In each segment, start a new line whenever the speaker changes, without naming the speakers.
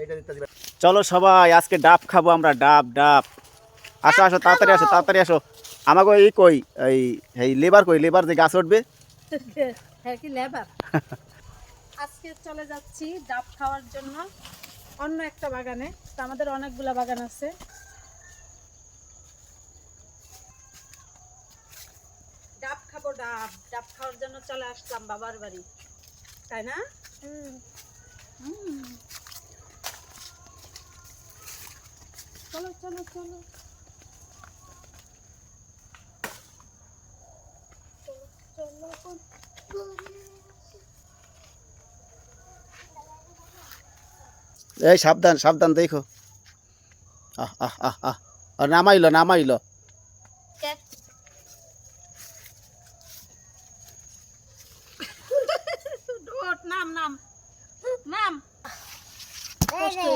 এইটা দিতে দিবে
চলো সবাই আজকে ডাব খাব আমরা ডাব ডাব। আসো আসো তাড়াতাড়ি আসো তাড়াতাড়ি আসো। আমাকে এই কই? এই এই লেবার কই? লেবার যে গাছ উঠবে?
হ্যাঁ কি লেবার? আজকে চলে যাচ্ছি ডাব খাওয়ার জন্য অন্য একটা বাগানে। তো আমাদের অনেকগুলা বাগান আছে। ডাব খাব ডাব। ডাব খাওয়ার জন্য চলে আসলাম বাবার বাড়ি। তাই না? হুম। চলো চলো চলো।
এই সাবধান সাবধান দেখো। আহ আহ আহ আহ। আর নামাইলো নামাইলো।
নাম নাম। নাম। কষ্ট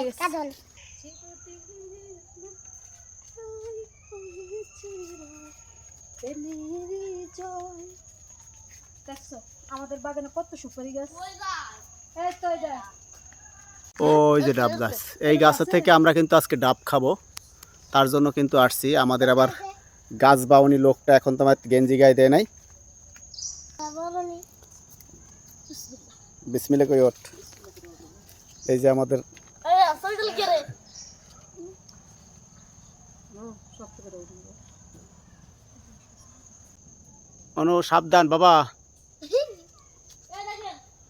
দেখছ আমাদের বাগানে কত সুপারি গাছ। এই তো
ওই যে ডাব গাছ। এই গাছের থেকে আমরা কিন্তু আজকে ডাব খাব। তার জন্য কিন্তু আসছি। আমাদের আবার গাছ বাউনি লোকটা এখন তোমার গেঞ্জি গায়ে দেয় নাই। বিসমিলে কই ওঠ। এই যে আমাদের অনু সাবধান বাবা।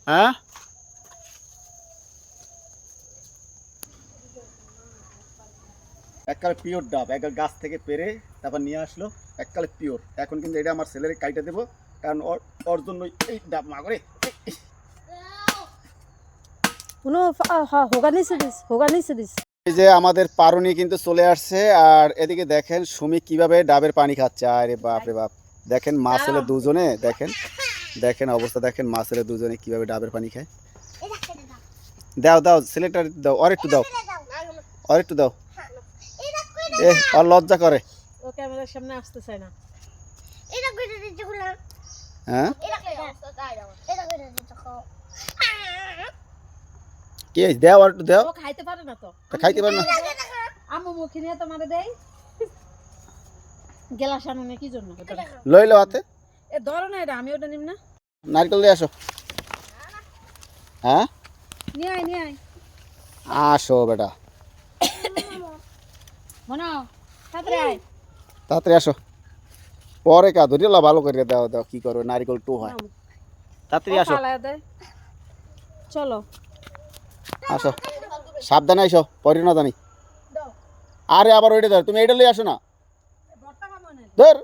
হ্যাঁ? এককালে পিওর ডাব একবার গাছ থেকে পেরে তারপর নিয়ে আসলো এককালে পিওর। এখন কিন্তু এটা আমার ছেলের কাইটে দেবো কারণ ওর জন্য এই ডাব মা করে
কোনো হ্যাঁ হোগা নিচে দিস হোগা নিচে দিস।
এই যে আমাদের পারুনি কিন্তু চলে আসছে আর এদিকে দেখেন সুমি কীভাবে ডাবের পানি খাচ্ছে। আরে বাপ রে বাপ। দেখেন মা ছেলে দুজনে দেখেন দেখেন অবস্থা দেখেন মা ছেলে দুজনে কীভাবে ডাবের পানি খায়। দাও দাও ছেলেটা দাও আর একটু দাও। আর একটু দাও। এ আর লজ্জা করে।
ও ক্যামেরার সামনে আসতে চায় না।
হ্যাঁ? কে দাও আর একটু দাও।
খাইতে পারে না তো।
খাইতে পারে না।
আম্মু মুখে নিয়ে তোমারে দেই। গেলাস আনুনে কি জন্য?
লই লো হাতে।
এ ধরো না এটা আমি ওটা নিম না।
নারকেল দিয়ে আসো। হ্যাঁ?
নিয়ে আয় নিয়ে আয়।
আসো বেটা।
মনে তাড়াতাড়ি আয়।
তাড়াতাড়ি আসো। পরে কা ধরিয়ে লা ভালো করে দাও দাও কি করবে নারিকেল টু হয়। তাড়াতাড়ি আসো।
চলো।
আসো। সাবধানে আসো পরে না জানি।
দাও
আরে আবার ওইটা ধর তুমি এইটা লই আসো না।
ధర్